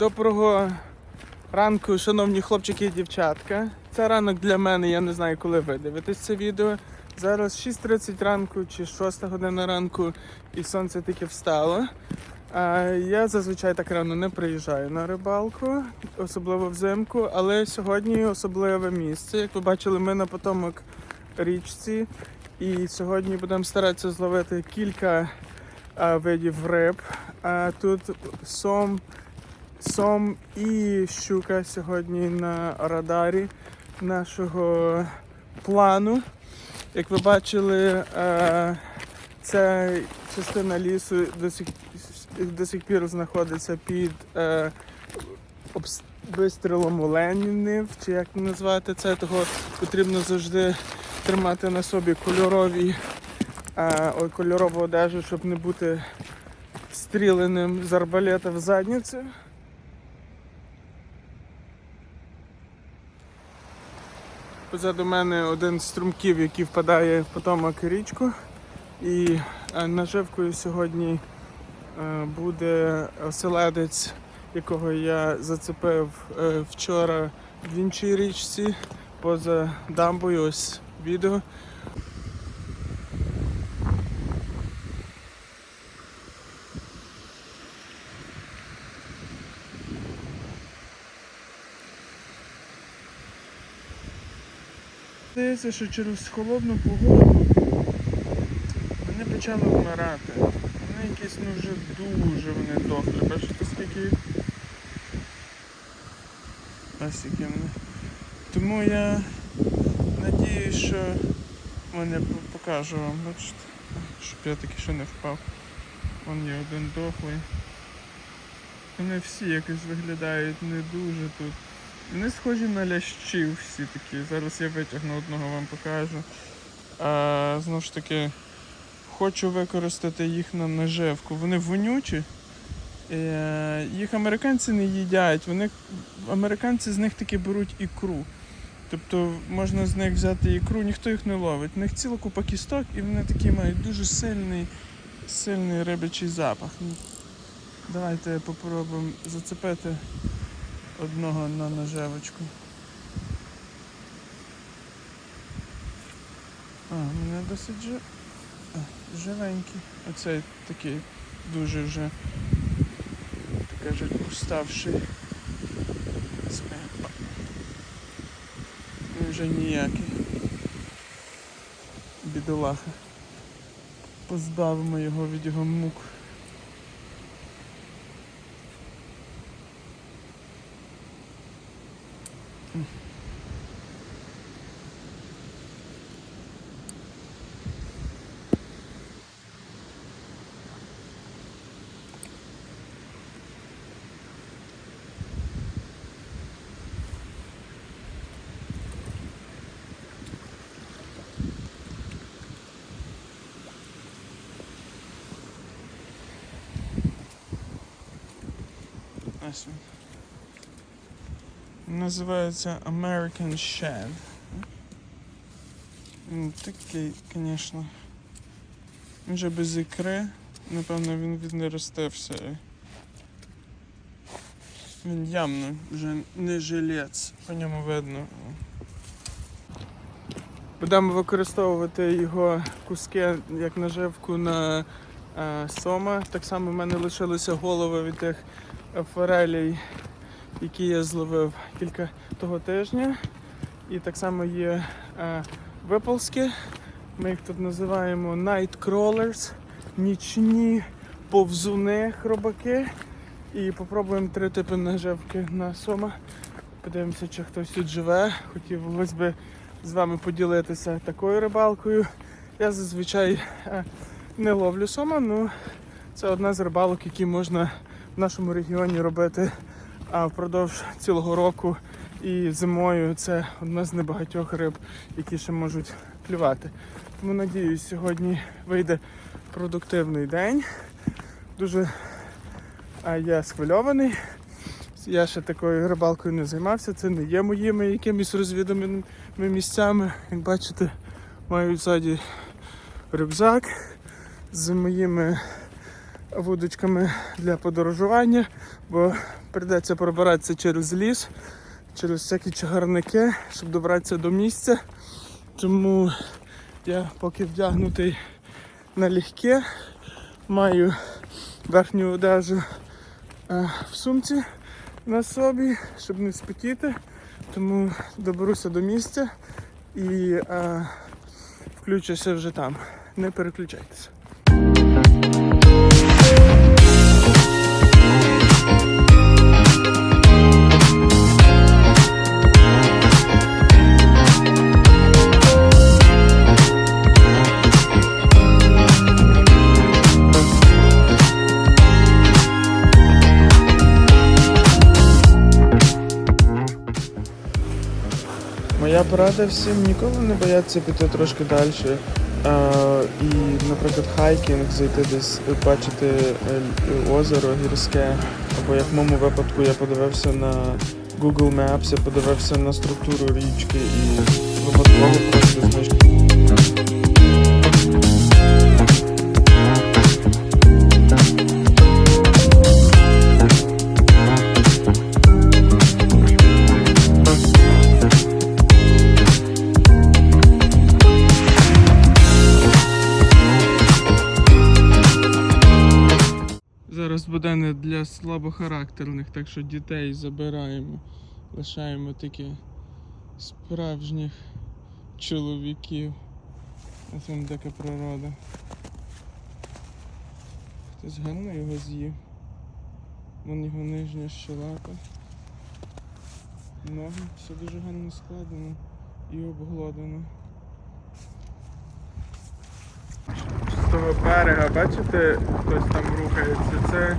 Доброго ранку, шановні хлопчики і дівчатка. Це ранок для мене, я не знаю, коли ви дивитесь це відео. Зараз 6.30 ранку чи 6 година ранку, і сонце тільки встало. А я зазвичай так рано не приїжджаю на рибалку, особливо взимку, але сьогодні особливе місце. Як ви бачили, ми на потомок річці. І сьогодні будемо старатися зловити кілька а, видів риб. А, тут сом, сом і щука сьогодні на радарі нашого плану. Як ви бачили, е, ця частина лісу до сих, до сих пір знаходиться під е, вистрілом оленів, чи як назвати це, того потрібно завжди тримати на собі кольорові, е, кольорову одежу, щоб не бути стріленим з арбалета в задницю. Позаду мене один з струмків, який впадає в потомок річку. І е, наживкою сьогодні е, буде оселедець, якого я зацепив е, вчора в іншій річці поза дамбою. Ось відео. Здається, що через холодну погоду вони почали вмирати. Вони якісь ну вже дуже вони дохлі. Бачите, скільки? Ось які вони. Тому я надію, що по- покажу вам, бачите, щоб я таки ще не впав. Вон є один дохлий. Вони всі якось виглядають не дуже тут. Вони схожі на лящів всі такі. Зараз я витягну одного вам покажу. А, знову ж таки, хочу використати їх на наживку. Вони вонючі. Е, їх американці не їдять. Вони, американці з них таки беруть ікру. Тобто можна з них взяти ікру, ніхто їх не ловить. В них ціла купа кісток і вони такі мають дуже сильний, сильний рибячий запах. Давайте попробуємо зацепити одного на нажевочку. А, мене досить жи... а, живенький. Оцей такий дуже вже така ж уставший. Він вже ніякий. Бідолаха. Позбавимо його від його мук. М. Ось він. Називається American. Він такий, звісно. Він вже без ікри. Напевно, він віднеростився. Він явно вже не жилець, по ньому видно. Будемо використовувати його куски як наживку на е, сома. Так само в мене лишилися голови від тих форелей, які я зловив кілька того тижня. І так само є е, виползки. Ми їх тут називаємо night crawlers, нічні повзуни хробаки. І попробуємо три типи наживки на сома. Подивимося, чи хтось тут живе. Хотілося б з вами поділитися такою рибалкою. Я зазвичай е, не ловлю сома, ну це одна з рибалок, які можна в нашому регіоні робити а, впродовж цілого року. І зимою це одна з небагатьох риб, які ще можуть клювати. Тому надіюсь, сьогодні вийде продуктивний день. Дуже а, я схвильований. Я ще такою рибалкою не займався. Це не є моїми якимись розвіданими місцями. Як бачите, маю ззаді рюкзак з моїми вудочками для подорожування, бо прийдеться пробиратися через ліс, через всякі чагарники, щоб добратися до місця. Тому я поки вдягнутий налегке, маю верхню одежу е, в сумці на собі, щоб не спотіти. Тому доберуся до місця і е, включуся вже там. Не переключайтеся. Порада всім ніколи не бояться піти трошки далі. І, наприклад, хайкінг, зайти десь, бачити е, озеро гірське. Або як в моєму випадку я подивився на Google Maps, я подивився на структуру річки і випадково просто знайшов. Для слабохарактерних, так що дітей забираємо, лишаємо тільки справжніх чоловіків. Ось вам така природа. Хтось гарно його з'їв. Вон його нижня щелепа. Ноги, все дуже гарно складено і обглодано. з того берега, бачите, хтось там рухається. Це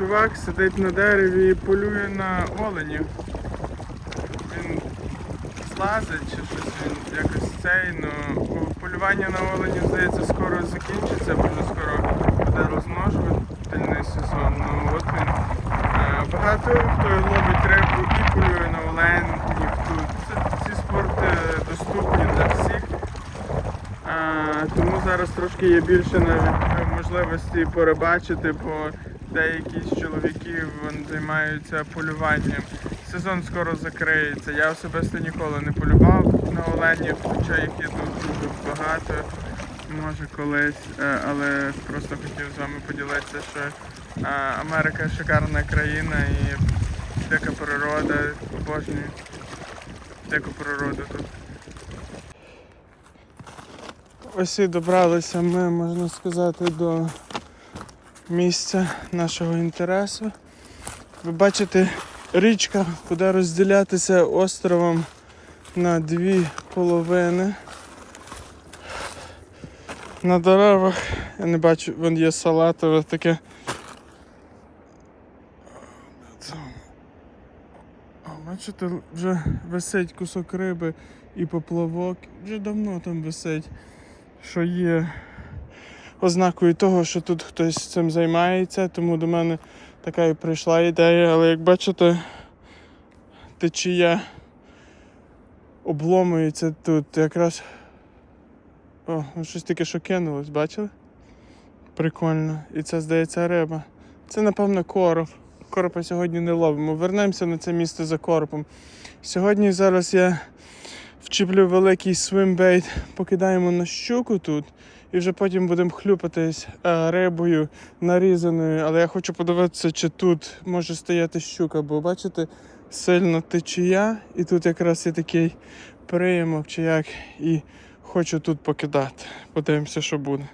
чувак сидить на дереві і полює на оленів. Він злазить чи щось він якось цей, ну полювання на оленів, здається, скоро закінчиться, бо вже скоро буде розмножувальний сезон. Ну от він. Е, Багато хто ловить рибу і полює на оленів тут. Ці спорти доступні для всіх. А, тому зараз трошки є більше навіть можливості порибачити, бо деякі з чоловіків займаються полюванням. Сезон скоро закриється. Я особисто ніколи не полював на оленів, хоча їх є тут дуже багато, може колись, е, але просто хотів з вами поділитися, що е, Америка шикарна країна і дика природа, обожнюю дику природу тут. Ось і добралися ми, можна сказати, до місця нашого інтересу. Ви бачите, річка буде розділятися островом на дві половини. На деревах, я не бачу, вон є салатове таке. Бачите, вже висить кусок риби і поплавок. Вже давно там висить що є ознакою того, що тут хтось цим займається, тому до мене така і прийшла ідея, але як бачите, течія обломується тут якраз. О, ну щось таке що кинулось, бачили? Прикольно. І це здається риба. Це, напевно, короб. Коропа сьогодні не ловимо. Вернемося на це місце за коропом. Сьогодні зараз я вчіплю великий свимбейт, покидаємо на щуку тут. І вже потім будемо хлюпатись е, рибою нарізаною. Але я хочу подивитися, чи тут може стояти щука, бо бачите, сильно течія, і тут якраз є такий приємок чи як. І хочу тут покидати. Подивимося, що буде.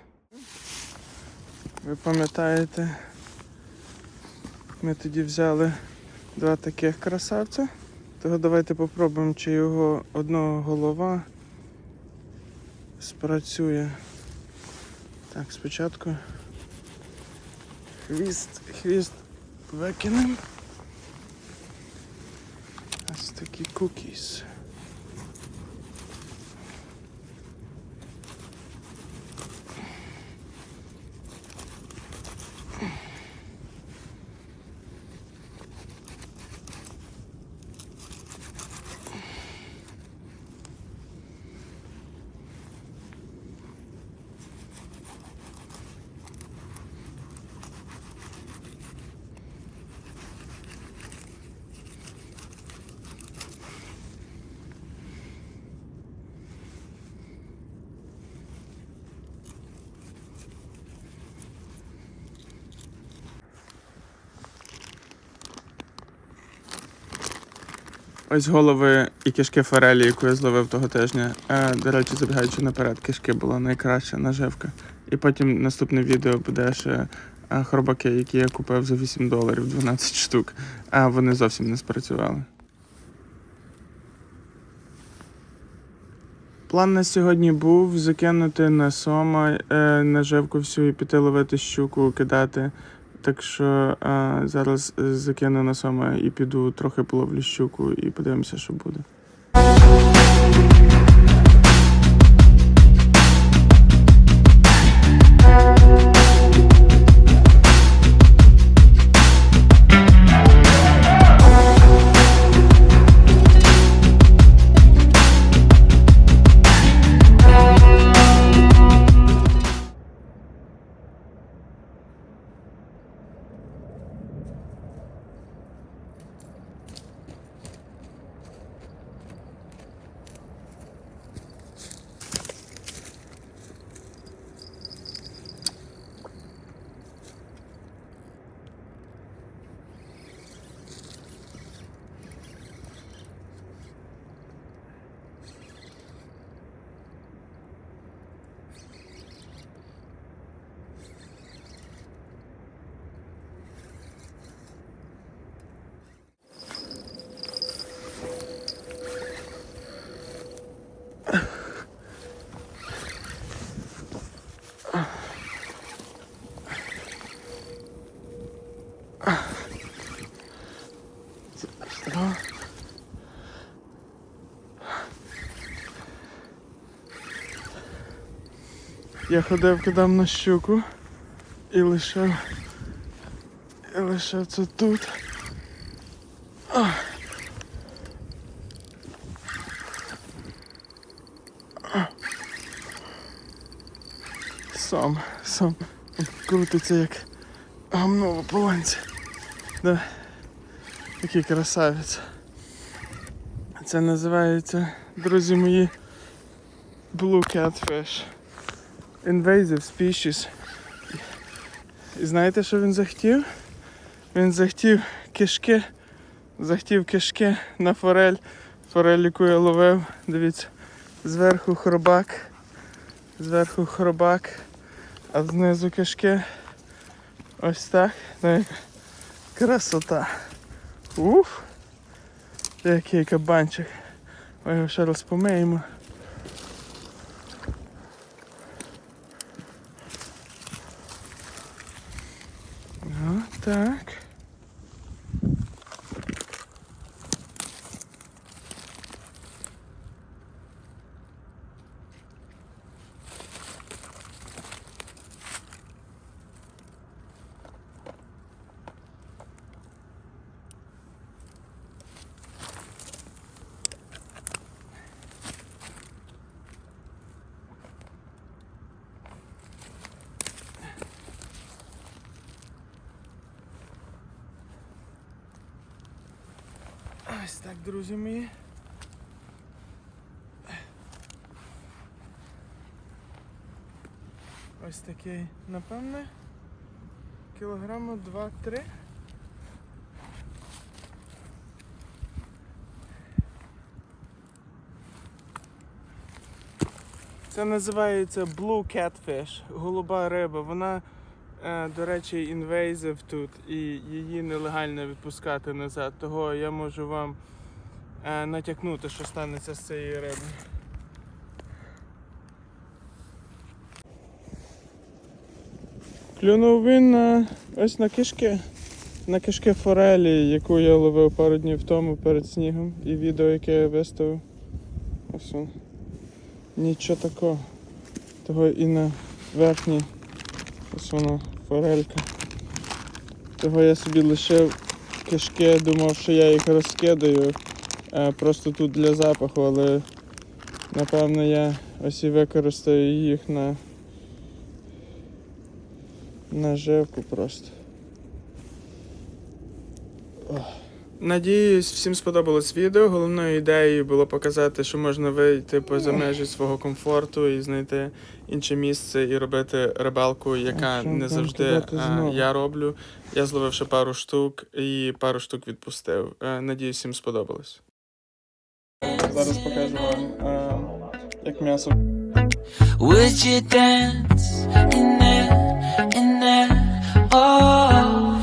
Ви пам'ятаєте, ми тоді взяли два таких красавця. Того давайте попробуємо, чи його одного голова спрацює. Так, спочатку хвіст, хвіст викинемо. Ось такі кукіс. Ось голови і кишки форелі, яку я зловив того тижня. Е, до речі, забігаючи наперед, кишки була найкраща наживка. І потім наступне відео буде ще е, хробаки, які я купив за 8 доларів 12 штук. А вони зовсім не спрацювали. План на сьогодні був закинути на сома е, наживку всю і піти ловити щуку, кидати. Так що а, зараз е, закину на саме і піду трохи половлю щуку і подивимося, що буде. Я ходив кидав на щуку і лишив. І лишив це тут. А. А. Сам, сам крутиться як гамно в полонці. Да. Такий красавець. Це називається, друзі мої, Blue Catfish. Invasive species. І знаєте, що він захотів? Він захотів кишки, захотів кишки на форель. Форель, яку я ловив. Дивіться, зверху хробак, зверху хробак, а знизу кишки. Ось так. Ну, красота. Уф! Який кабанчик. Ми його ще раз помиємо. Ну, так. Ось так, друзі мої. Ось такий, напевне, кілограму 2-3. Це називається Blue Catfish, голуба риба. Вона, до речі, інвейзив тут і її нелегально відпускати назад. Того я можу вам е, натякнути, що станеться з цією рибою. Клюнув він на ось на кишки. На кишки форелі, яку я ловив пару днів тому перед снігом, і відео, яке я виставив. Ось він. Нічого такого. Того і на верхній ось вона форелька. Того я собі лишив кишки, думав, що я їх розкидаю е, просто тут для запаху, але напевно я ось і використаю їх на наживку просто. Надіюсь, всім сподобалось відео. Головною ідеєю було показати, що можна вийти поза межі свого комфорту і знайти інше місце і робити рибалку, яка не завжди я роблю. Я зловив ще пару штук і пару штук відпустив. Е, надіюсь, всім сподобалось. Зараз покажу вам, е, як м'ясо. Dance in there, in there, oh,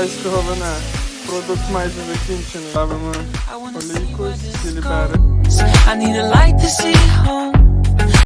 китайського вина. Продукт майже закінчений. Ставимо олійку, сілібери.